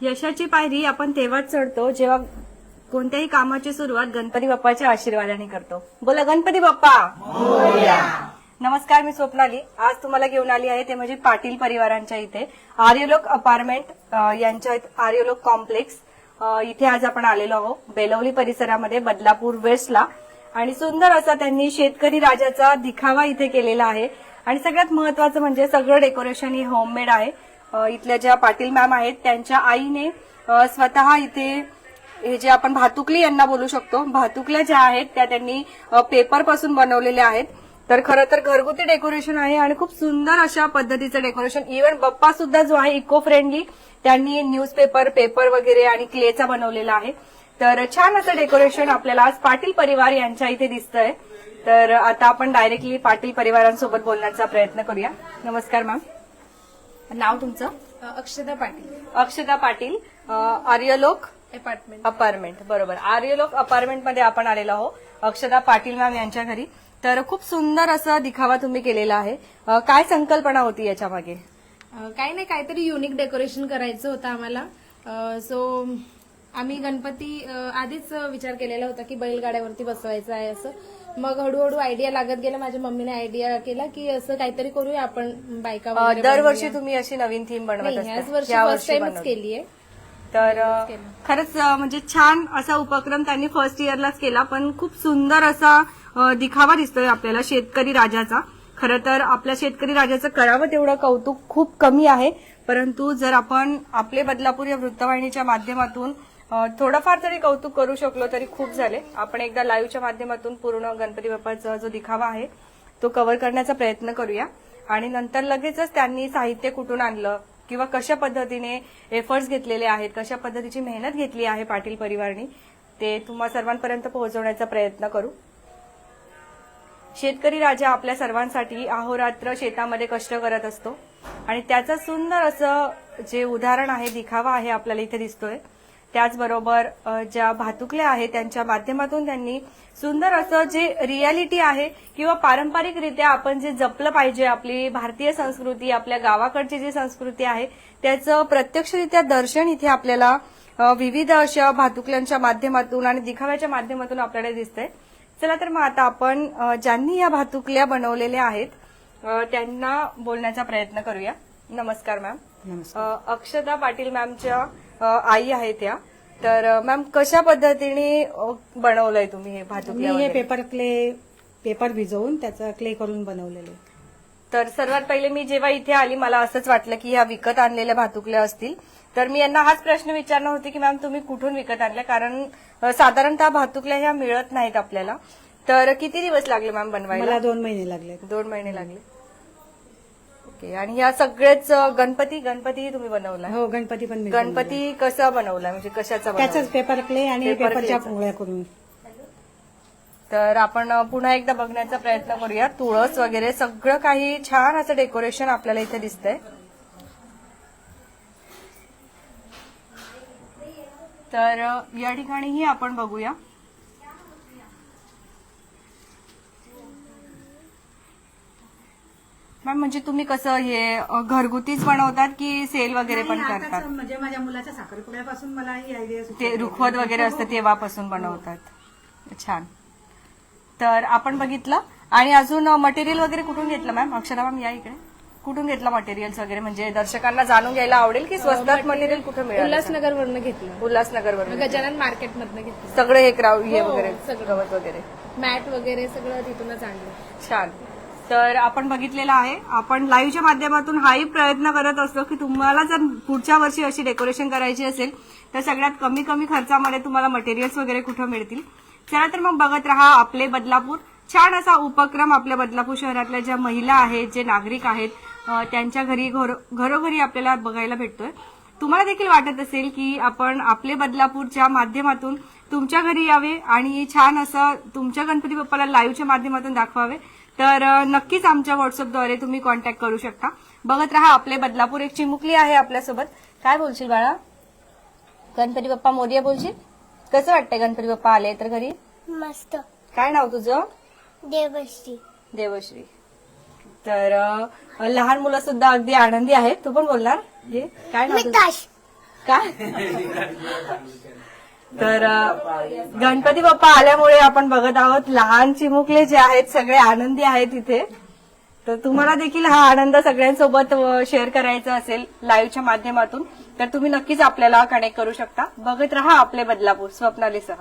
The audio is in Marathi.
यशाची पायरी आपण तेव्हाच चढतो जेव्हा कोणत्याही कामाची सुरुवात गणपती बाप्पाच्या आशीर्वादाने करतो. बोला गणपती बाप्पा! नमस्कार मी स्वप्नाली. आज तुम्हाला घेऊन आली आहे ते म्हणजे पाटील परिवारांच्या इथे. आर्यलोक अपार्टमेंट यांच्या आर्यलोक कॉम्प्लेक्स. इथे आज आपण आलेलो आहोत बेलवली परिसरामध्ये बदलापूर वेस्टला. आणि सुंदर असा त्यांनी शेतकरी राजाचा दिखावा इथे केलेला आहे. आणि सगळ्यात महत्वाचं म्हणजे सगळं डेकोरेशन हे होममेड आहे. इथल्या ज्या पाटील मॅम आहेत त्यांच्या आईने स्वतः इथे हे जे आपण भातुकली यांना बोलू शकतो भातुकल्या ज्या आहेत त्या त्यांनी पेपरपासून बनवलेल्या आहेत. तर खरं तर घरगुती डेकोरेशन आहे आणि खूप सुंदर अशा पद्धतीचं डेकोरेशन इव्हन बप्पा सुद्धा जो आहे इको फ्रेंडली त्यांनी न्यूजपेपर पेपर वगैरे आणि क्लेचा बनवलेला आहे. तर छान असं डेकोरेशन आपल्याला आज पाटील परिवार यांच्या इथे दिसतंय. तर आता आपण डायरेक्टली पाटील परिवारांसोबत बोलण्याचा प्रयत्न करूया. नमस्कार मॅम नाव तुमचं? अक्षदा पाटील. अक्षता पाटील. आर्यलोक अपार्टमेंट. अपार्टमेंट बरोबर. आर्यलोक अपार्टमेंटमध्ये आपण आलेलो आहोत. अक्षता पाटील मॅम यांच्या घरी. तर खूप सुंदर असा दिखावा तुम्ही केलेला आहे. अ, काय संकल्पना होती याच्या मागे? काही नाही काहीतरी युनिक डेकोरेशन करायचं होतं आम्हाला. सो आम्ही गणपती आधीच विचार केलेला होता की बैलगाड्यावरती बसवायचं आहे असं. मग हळूहळू आयडिया लागत गेला. माझ्या मम्मीने आयडिया केला की असं काहीतरी करूया आपण बायका वगैरे दरवर्षी. तुम्ही अशी नवीन थीम बनवत असता. ह्याच वर्षी या फर्स्ट टाइमच बनवली. केली आहे तर अ, खरंच अ, म्हणजे छान असा उपक्रम त्यांनी फर्स्ट इयरलाच केला पण खूप सुंदर असा अ, दिखावा दिसतोय आपल्याला शेतकरी राजाचा. खरं तर आपल्या शेतकरी राजाचं करावं तेवढं कौतुक खूप कमी आहे. परंतु जर आपण आपले बदलापूर या वृत्तवाहिनीच्या माध्यमातून थोडंफार तरी कौतुक करू शकलो तरी खूप झाले. आपण एकदा लाईव्हच्या माध्यमातून पूर्ण गणपती बाप्पाचा जो दिखावा आहे तो कव्हर करण्याचा प्रयत्न करूया. आणि नंतर लगेचच त्यांनी साहित्य कुठून आणलं किंवा कशा पद्धतीने एफर्ट्स घेतलेले आहेत कशा पद्धतीची मेहनत घेतली आहे पाटील परिवारनी ते तुम्हा सर्वांपर्यंत पोहोचवण्याचा प्रयत्न करू. शेतकरी राजा आपल्या सर्वांसाठी अहोरात्र शेतामध्ये कष्ट करत असतो. आणि त्याचं सुंदर असं जे उदाहरण आहे दिखावा आहे आपल्याला इथे दिसतोय. त्याचबरोबर ज्या भातुकल्या आहेत त्यांच्या माध्यमातून त्यांनी सुंदर असं जे रियालिटी आहे किंवा पारंपरिकरित्या आपण जे जपलं पाहिजे आपली भारतीय संस्कृती आपल्या गावाकडची जी संस्कृती आहे त्याचं प्रत्यक्षरित्या दर्शन इथे आपल्याला विविध अशा भातुकल्यांच्या माध्यमातून आणि दिखाव्याच्या माध्यमातून आपल्याला दिसतंय. चला तर मग आता आपण ज्यांनी या भातुकल्या बनवलेल्या आहेत त्यांना बोलण्याचा प्रयत्न करूया. नमस्कार मॅम. अक्षता पाटील मॅमच्या आई आहेत त्या. तर मॅम कशा पद्धतीने बनवलंय तुम्ही हे भातुकल्या मी हे वगैरे? पेपर क्ले पेपर भिजवून त्याचा क्ले करून बनवलेले तर सर्वात पहिले मी जेव्हा इथे आली मला असंच वाटलं की ह्या विकत आणलेल्या भातुकल्या असतील. तर मी यांना हाच प्रश्न विचारणार होते की मॅम तुम्ही कुठून विकत आणल्या? कारण अ, साधारणतः भातुकल्या ह्या मिळत नाहीत आपल्याला. तर किती दिवस लागले मॅम बनवायला? मला दोन महिने लागले. दोन महिने लागले. ओके आणि ह्या सगळेच गणपती गणपती तुम्ही बनवला हो गणपती पण मी. गणपती कसा बनवला म्हणजे कशाचा बनवला? त्याचाच पेपर क्ले आणि पेपर पेपरच्या क्लेचा. पोळ्या करून तर आपण पुन्हा एकदा बघण्याचा प्रयत्न करूया तुळस वगैरे सगळं काही छान असं डेकोरेशन आपल्याला इथे दिसतंय तर या ठिकाणीही आपण बघूया मॅम म्हणजे तुम्ही कसं हे अ, घरगुतीच बनवतात की सेल वगैरे पण नाही, करतात? म्हणजे माझ्या मुलाच्या साखरपुड्यापासून मला ही आयडिया ते रुखवत वगैरे असतं तेव्हापासून बनवतात. छान. तर आपण बघितलं. आणि अजून मटेरियल वगैरे कुठून घेतलं मॅम? अक्षरा मॅम या इकडे. कुठून घेतलं मटेरियल्स वगैरे? म्हणजे दर्शकांना जाणून घ्यायला आवडेल की स्वस्तात मटेरियल कुठं मिळालं उल्हासनगर वरनं घेतलं. उल्हासनगर वरून गजानन मार्केट मधनं घेतलं. सगळे हे क्राऊड हे हो, वगैरे सगळं. गवत वगैरे. मॅट वगैरे सगळं तिथूनच आणलं. छान. तर आपण बघितलेलं आहे. आपण लाईव्हच्या माध्यमातून हाही प्रयत्न करत असतो की तुम्हाला जर पुढच्या वर्षी अशी डेकोरेशन करायची असेल तर सगळ्यात कमी कमी खर्चामध्ये तुम्हाला मटेरियल्स वगैरे कुठं मिळतील? चला तर मग बघत राहा आपले बदलापूर. छान असा उपक्रम आपल्या बदलापूर शहरातल्या ज्या महिला आहेत जे नागरिक आहेत त्यांच्या घरी घरो- घरोघरी आपल्याला बघायला भेटतोय. तुम्हाला देखील वाटत असेल की आपण आपले बदलापूरच्या माध्यमातून तुमच्या घरी यावे आणि छान असं तुमच्या गणपती बाप्पाला लाईव्हच्या माध्यमातून दाखवावे. तर नक्कीच आमच्या व्हॉट्सअपद्वारे तुम्ही कॉन्टॅक्ट करू शकता. बघत राहा आपले बदलापूर एक चिमुकली आहे आपल्यासोबत. काय बोलशील बाळा? गणपती बाप्पा मोर्या बोलशील? कसं वाटतंय गणपती बाप्पा आले तर घरी? मस्त. काय नाव तुझं? देवश्री. देवश्री. तर लहान मुलं सुद्धा अगदी आनंदी आहेत. तू पण बोलणार? काय नाव तुझं? मिताश काय? तर गणपती बाप्पा आल्यामुळे आपण बघत आहोत लहान चिमुकले जे आहेत सगळे आनंदी आहेत इथे. तर तुम्हाला देखील हा आनंद सगळ्यांसोबत शेअर करायचा असेल लाईव्हच्या माध्यमातून तर तुम्ही नक्कीच आपल्याला कनेक्ट करू शकता. बघत राहा आपले बदलापूर स्वप्नालीसह.